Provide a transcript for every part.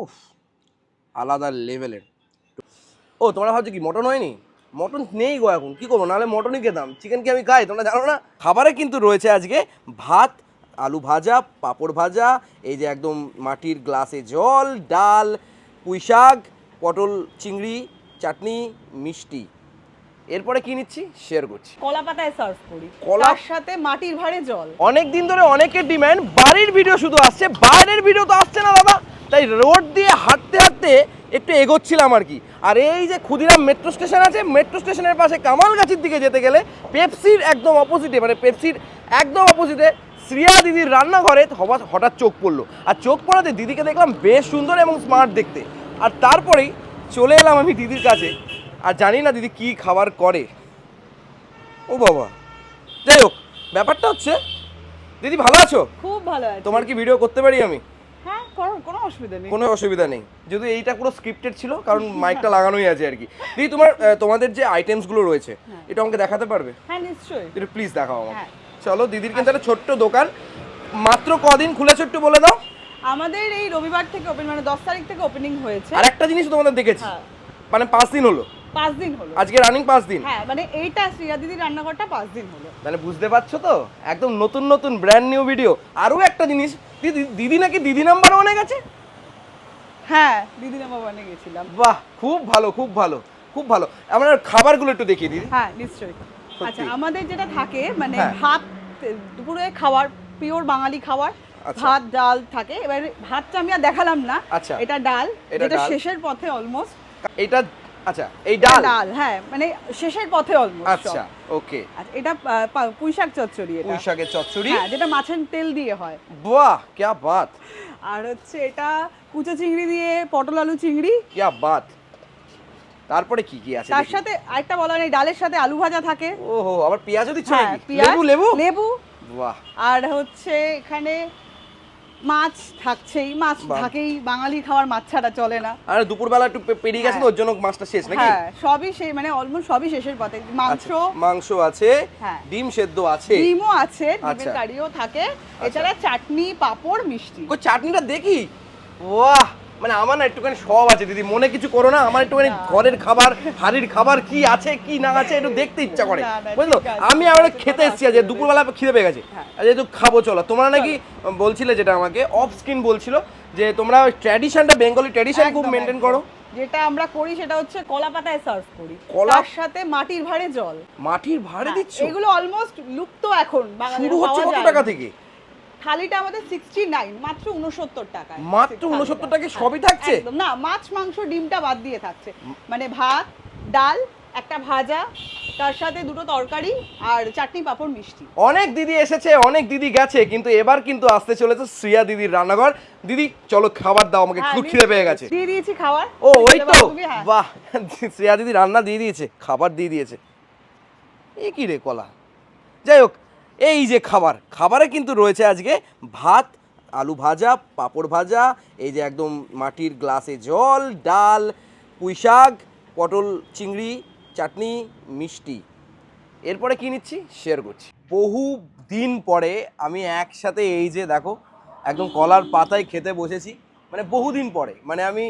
উফ আলাদা লেভেলের ও তোমরা ভাবছ কি মটন হয়নি? মটন নেই গো এখন কি করব? নাহলে মটনই খেতাম। চিকেন কি আমি খাই? তোমরা জানো না? খাবারে কিন্তু রয়েছে আজকে ভাত আলু ভাজা পাঁপড় ভাজা এই যে একদম মাটির গ্লাসে জল ডাল পুঁই শাক পটল চিংড়ি চাটনি মিষ্টি। এরপরে কি নিচ্ছি? শেয়ার করছি। কলা পাতায় সার্ভ করি। কলা- তার সাথে মাটির ভাঁড়ে জল। অনেক দিন ধরে অনেকের ডিমান্ড বাড়ির ভিডিও শুধু আসছে বাইরের ভিডিও তো আসছে না দাদা। তাই রোড দিয়ে হাঁটতে হাঁটতে একটু এগোচ্ছিলাম আর কি। আর এই যে ক্ষুদিরাম মেট্রো স্টেশন আছে মেট্রো স্টেশনের পাশে কামালগাছির দিকে যেতে গেলে পেপসির একদম অপোজিটে মানে পেপসির একদম অপোজিটে শ্রিয়া দিদির রান্নাঘরে হঠাৎ হঠাৎ চোখ পড়ল। আর চোখ পড়াতে দিদিকে দেখলাম বেশ সুন্দর এবং স্মার্ট দেখতে। আর তারপরেই চলে এলাম আমি দিদির কাছে। আর জানি না দিদি কি খাবার করে। ও বাবা। যাই হোক ব্যাপারটা হচ্ছে দিদি ভালো আছো? খুব ভালো আছে। তোমার কি ভিডিও করতে পারি আমি? কোনো অসুবিধা নেই। কোনো অসুবিধা নেই। যদি এইটা পুরো স্ক্রিপ্টেড ছিল কারণ মাইকটা লাগানোই আছে আর কি। দিদি তোমার তোমাদের যে আইটেমসগুলো রয়েছে হ্যাঁ। এটা আমাকে দেখাতে পারবে? হ্যাঁ নিশ্চয়ই। একটু প্লিজ দেখাও আমাকে। হ্যাঁ। চলো দিদির কিন্তু একটা ছোট্ট দোকান। মাত্র কদিন খুলেছো একটু বলে দাও। আমাদের এই রবিবার থেকে ওপেন মানে দশ তারিখ থেকে ওপেনিং হয়েছে। আর একটা জিনিস তোমাদের দেখেছি। হ্যাঁ। মানে পাঁচ দিন হলো। পাঁচ দিন হলো। আজকে রানিং পাঁচ দিন। হ্যাঁ মানে এইটা শ্রিয়া দিদির রান্নাঘরটা পাঁচ দিন হলো। মানে বুঝতে পারছ তো? একদম নতুন নতুন ব্র্যান্ড নিউ ভিডিও আরও একটা জিনিস দিদি দিদি নাকি দিদি নাম্বার অনেক আছে হ্যাঁ দিদি নামা বানিয়ে গেছিলাম। বাহ খুব ভালো খুব ভালো খুব ভালো। আমরা খাবারগুলো একটু দেখিয়ে দিদি হ্যাঁ নিশ্চয়ই। আচ্ছা আমাদের যেটা থাকে মানে হ্যাঁ। ভাত দুপুরে খাবার পিওর বাঙালি খাবার আচ্ছা। ভাত ডাল থাকে। এবার ভাতটা আমি আর দেখালাম না। আচ্ছা। এটা ডাল এটা শেষের পথে অলমোস্ট এটা আচ্ছা এই ডাল? ডাল হ্যাঁ মানে শেষের পথে অলমোস্ট আচ্ছা। ওকে আচ্ছা এটা আহ, পা- পুঁই চচ্চড়ি এটা। পুঁই শাকের চচ্চড়ি? হ্যাঁ যেটা মাছের তেল দিয়ে হয়। বাহ ক্যা বাত। আর হচ্ছে এটা কুচো চিংড়ি দিয়ে পটল আলু চিংড়ি। ক্যা বাত। তারপরে কি কি আছে তার? সাথে আরেকটা বলা নেই ডালের সাথে আলু ভাজা থাকে। ওহো আবার পেঁয়াজও দিচ্ছ হ্যাঁ নাকি? লেবু লেবু? লেবু। বাহ। আর হচ্ছে এখানে মাছ থাকছেই মাছ থাকেই বাঙালি খাওয়ার মাছ ছাড়া চলে না। আর দুপুরবেলা একটু পেরিয়ে গেছে তো হ্যাঁ। ওর জন্য মাছটা শেষ নাকি? হ্যাঁ সবই সেই মানে অলমোস্ট সবই শেষের পথে। মাংস আচ্ছা, মাংস আছে হ্যাঁ। ডিম সেদ্ধ আছে। ডিমও আছে ডিমের আচ্ছা। কারিও থাকে। এছাড়া চাটনি পাঁপড় মিষ্টি। কই চাটনিটা দেখি? বাহ মানে আমার না একটুখানি সব আছে দিদি। মনে কিছু করো না আমার একটুখানি ঘরের খাবার হাড়ির খাবার কি আছে কি না আছে একটু দেখতে ইচ্ছা করে। বুঝলো? আমি ঠিক খেতে এসেছি আজ দুপুরবেলা খিদে পেয়ে গেছে। হ্যাঁ। যেহেতু খাব চলো। তোমরা নাকি বলছিলে যেটা আমাকে অফ স্ক্রিন বলছিল যে তোমরা ট্র্যাডিশনটা বেঙ্গলি ট্র্যাডিশন খুব মেনটেন করো। যেটা আমরা করি সেটা হচ্ছে কলা পাতায় সার্ভ করি। কলা- তার সাথে মাটির ভাঁড়ে জল। মাটির ভাড়ে হ্যাঁ, দিচ্ছ? এগুলো অলমোস্ট লুপ্ত এখন শুরু হচ্ছে কত টাকা থেকে? থালিটা আমাদের সিক্সটি নাইন মাত্র উনসত্তর টাকায়। মাত্র 69 টাকায় হ্যাঁ, সবই থাকছে? একদম। না মাছ মাংস ডিমটা বাদ দিয়ে থাকছে। মানে ভাত ডাল একটা ভাজা তার সাথে দুটো তরকারি আর চাটনি পাঁপড় মিষ্টি। অনেক দিদি এসেছে অনেক দিদি গেছে কিন্তু এবার কিন্তু আসতে চলেছে শ্রিয়া দিদির রান্নাঘর। দিদি চলো খাবার দাও আমাকে হ্যাঁ, খুব খিদে পেয়ে গেছে। দিয়ে দিয়েছি খাবার। ও ওই তো? হ্যাঁ। বাহ শ্রেয়া দিদি রান্না দিয়ে দিয়েছে খাবার দিয়ে দিয়েছে। এ কি রে কলা? যাই হোক এই যে খাবার, খাবারে কিন্তু রয়েছে আজকে ভাত, আলু ভাজা, পাঁপড় ভাজা, এই যে একদম মাটির গ্লাসে জল, ডাল, পুঁই শাক, পটল চিংড়ি, চাটনি, মিষ্টি। এরপরে কি নিচ্ছি? শেয়ার করছি। বহু দিন পরে আমি একসাথে এই যে দেখো, একদম কলার পাতায় খেতে বসেছি। মানে বহুদিন পরে মানে আমি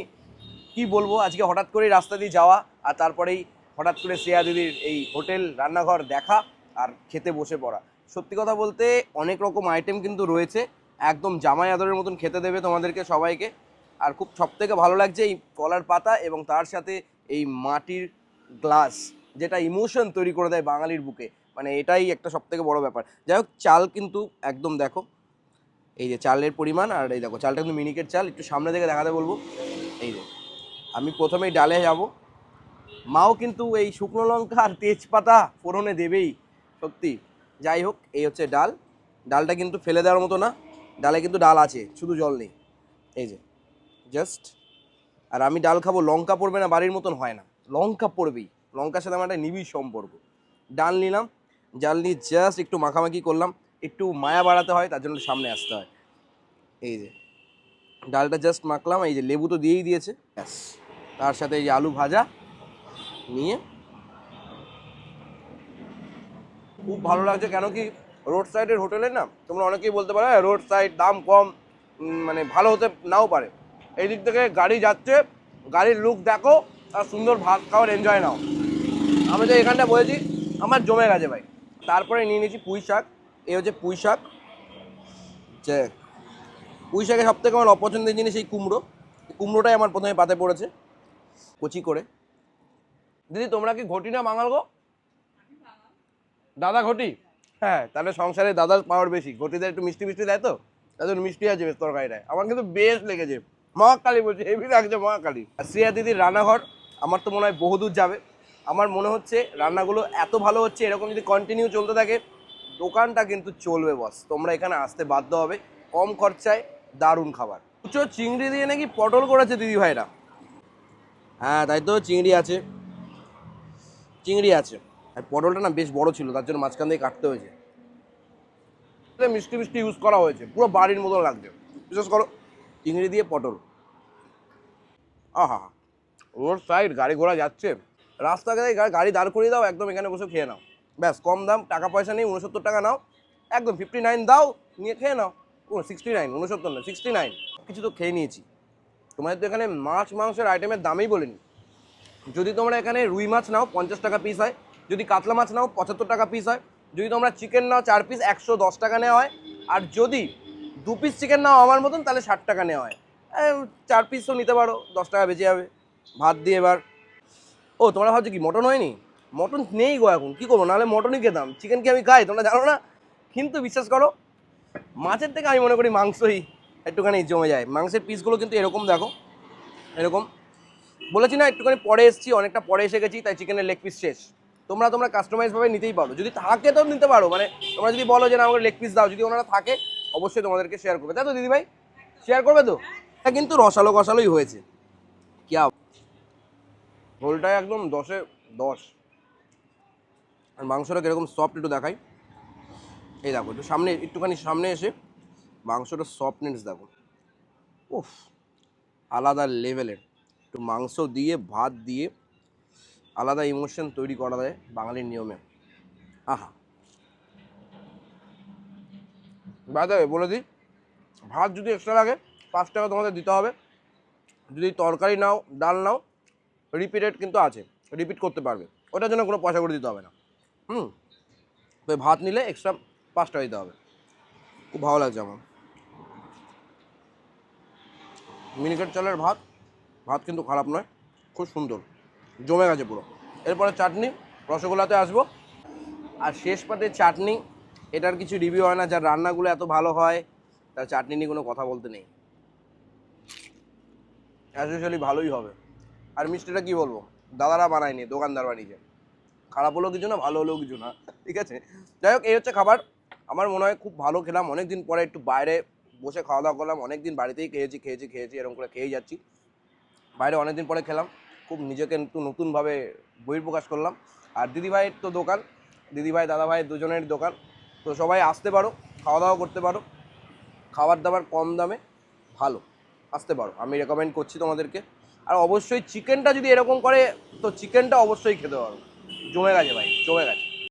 কি বলব, আজকে হঠাৎ করে রাস্তা দিয়ে যাওয়া আর তারপরেই হঠাৎ করে শ্রেয়া দিদির এই হোটেল রান্নাঘর দেখা আর খেতে বসে পড়া। সত্যি কথা বলতে অনেক রকম আইটেম কিন্তু রয়েছে। একদম জামাই আদরের মতন খেতে দেবে তোমাদেরকে সবাইকে। আর খুব সব থেকে ভালো লাগছে এই কলার পাতা এবং তার সাথে এই মাটির গ্লাস যেটা ইমোশন তৈরি করে দেয় বাঙালির বুকে। মানে এটাই একটা সব থেকে বড় ব্যাপার। যাই হোক, চাল কিন্তু একদম দেখো, এই যে চালের পরিমাণ আর এই দেখো, চালটা কিন্তু মিনিকেট চাল, একটু সামনে থেকে দেখাতে বলব। এই যে আমি প্রথমেই ডালে যাব। মাও কিন্তু এই শুকনো লঙ্কা আর তেজপাতা ফোড়নে দেবেই, সত্যি। যাই হোক, এই হচ্ছে ডাল। ডালটা কিন্তু ফেলে দেওয়ার মতো না। ডালে কিন্তু ডাল আছে, শুধু জল নেই। এই যে জাস্ট আর আমি ডাল খাব, লঙ্কা পড়বে না, বাড়ির মতন হয় না। লঙ্কা পড়বেই। লঙ্কার সাথে আমার একটা নিবিড় সম্পর্ক। ডাল নিলাম, ডাল নিয়ে জাস্ট একটু মাখামাখি করলাম। একটু মায়া বাড়াতে হয়, তার জন্য সামনে আসতে হয়। এই যে, ডালটা জাস্ট মাখলাম। এই যে, লেবু তো দিয়েই দিয়েছে। ব্যাস। তার সাথে এই যে আলু ভাজা নিয়ে খুব ভালো লাগছে কেন কি রোড সাইডের হোটেলে না তোমরা অনেকেই বলতে পারো রোড সাইড দাম কম মানে ভালো হতে নাও পারে। এই দিক থেকে গাড়ি যাচ্ছে, গাড়ির লুক দেখো, আর সুন্দর ভাত খাওয়ার এনজয় নাও। আমি তো এখানটা বলেছি, আমার জমে গেছে ভাই। তারপরে নিয়ে নিয়েছি পুঁই শাক, এই হচ্ছে পুঁই শাক। যে পুঁই শাকের সব থেকে আমার অপছন্দের জিনিস এই কুমড়ো। কুমড়োটাই আমার প্রথমে পাতে পড়েছে, কচি করে। দিদি, তোমরা কি ঘটি না বাঙাল গো? দাদা ঘটি? হ্যাঁ তাহলে সংসারে দাদার পাওয়ার বেশি। ঘটিদের একটু মিষ্টি মিষ্টি দেয় তো? তাদের মিষ্টি আছে বেশ তরকারিটায়। আমার কিন্তু বেশ লেগেছে। মহাকালী বলছে হেভি লাগছে মহাকালী। আর শ্রেয়া দিদির রান্নাঘর, আমার তো মনে হয় বহুদূর যাবে। আমার মনে হচ্ছে রান্নাগুলো এত ভালো হচ্ছে, এরকম যদি কন্টিনিউ চলতে থাকে, দোকানটা কিন্তু চলবে বস তোমরা এখানে আসতে বাধ্য হবে। কম খরচায় দারুণ খাবার। উচ্চ চিংড়ি দিয়ে নাকি পটল করেছে দিদি ভাইরা? হ্যাঁ তাই তো, চিংড়ি আছে। চিংড়ি আছে। আর পটলটা না বেশ বড় ছিল, তার জন্য মাঝখান দিয়ে কাটতে হয়েছে। মিষ্টি মিষ্টি ইউজ করা হয়েছে, পুরো বাড়ির মতো লাগছে। বিশেষ করো চিংড়ি দিয়ে পটল। আহা, রোড সাইড গাড়ি ঘোড়া যাচ্ছে। রাস্তাঘাটে গাড়ি দাঁড় করিয়ে দাও, একদম এখানে বসে খেয়ে নাও। ব্যাস, কম দাম, টাকা পয়সা নেই উনসত্তর টাকা নাও। একদম ফিফটি নাইন দাও, নিয়ে খেয়ে নাও। সিক্সটি নাইন উনসত্তর না সিক্সটি নাইন কিছু তো খেয়ে নিয়েছি। তোমাদের তো এখানে মাছ, মাংসের আইটেমের দামেই বলিনি। যদি তোমরা এখানে রুই মাছ নাও, পঞ্চাশ টাকা পিস হয় যদি কাতলা মাছ নাও, পঁচাত্তর টাকা পিস হয়। যদি তোমরা চিকেন নাও, চার পিস একশো দশ টাকা নেওয়া হয়। আর যদি দু পিস চিকেন নাও আমার মতন, তাহলে ষাট টাকা নেওয়া হয়। চার পিসও নিতে পারো, দশ টাকা বেঁচে যাবে। ভাত দিয়ে এবার। ও, তোমরা ভাবছ কি, মটন হয়নি? মটন নেই গো এখন, কী করব? নাহলে মটনই খেতাম। চিকেন কি আমি খাই? তোমরা জানো না? কিন্তু বিশ্বাস করো, মাছের থেকে আমি মনে করি মাংসই একটুখানি জমে যায়। মাংসের পিসগুলো কিন্তু এরকম দেখো, এরকম। বলেছি না, একটুখানি পরে এসেছি, অনেকটা পরে এসে গেছি, তাই চিকেনের লেগ পিস শেষ। তোমরা তোমরা কাস্টমাইজভাবে নিতেই পারো। যদি থাকে তো নিতে পারো। মানে তোমরা যদি বলো যে না, আমাকে লেগ পিস দাও, যদি ওনারা থাকে, অবশ্যই তোমাদেরকে শেয়ার করবে। তাই তো দিদিভাই শেয়ার করবে তো? এটা কিন্তু রসালো কষালোই হয়েছে। কি রোলটায় একদম দশে দশ। আর মাংসটা কীরকম সফট একটু দেখাই। এই দেখো, একটু সামনে, একটুখানি সামনে এসে মাংসটা সফটনেস দেখো। উফ, আলাদা লেভেলের একটু মাংস দিয়ে, ভাত দিয়ে আলাদা ইমোশন তৈরি করা যায় বাঙালির নিয়মে। আহা। বাদে বলে দিই, ভাত যদি এক্সট্রা লাগে, পাঁচ টাকা তোমাদের দিতে হবে। যদি তরকারি নাও, ডাল নাও রিপিটেড কিন্তু আছে রিপিট করতে পারবে। ওটার জন্য কোনো পয়সা করে দিতে হবে না। হুম। তো ভাত নিলে এক্সট্রা পাঁচ টাকা দিতে হবে। খুব ভালো লাগছে আমার। মিনিকেট চালের ভাত ভাত কিন্তু খারাপ নয়, খুব সুন্দর। জমে গেছে পুরো। এরপরে চাটনি, রসগোল্লাতে আসব। আর শেষ পাতে চাটনি, এটার কিছু রিভিউ হয় না, যার রান্নাগুলো এত ভালো হয়, তার চাটনি নিয়ে কোনো কথা বলতে নেই। অ্যাজ ভালোই হবে। আর মিষ্টিটা কি বলব? দাদারা বানায়নি, দোকানদার বানিয়েছে। খারাপ হলেও কিছু না, ভালো হলেও কিছু না, ঠিক আছে? যাই হোক, এই হচ্ছে খাবার। আমার মনে হয় খুব ভালো খেলাম। অনেক দিন পরে একটু বাইরে বসে খাওয়া দাওয়া করলাম। অনেক দিন বাড়িতেই খেয়েছি খেয়েছি খেয়েছি, এরকম করে খেয়েই যাচ্ছি। বাইরে অনেক দিন পরে খেলাম। খুব নিজেকে একটু নতুনভাবে বহির্প্রকাশ করলাম। আর দিদিভাইয়ের তো দোকান, দিদিভাই দাদাভাই দুজনের দোকান। তো সবাই আসতে পারো খাওয়া দাওয়া করতে পারো। খাবার দাবার কম দামে ভালো, আসতে পারো। আমি রেকমেন্ড করছি তোমাদেরকে। আর অবশ্যই চিকেনটা যদি এরকম করে, তো চিকেনটা অবশ্যই খেতে পারো। জমে গেছে ভাই, জমে গেছে।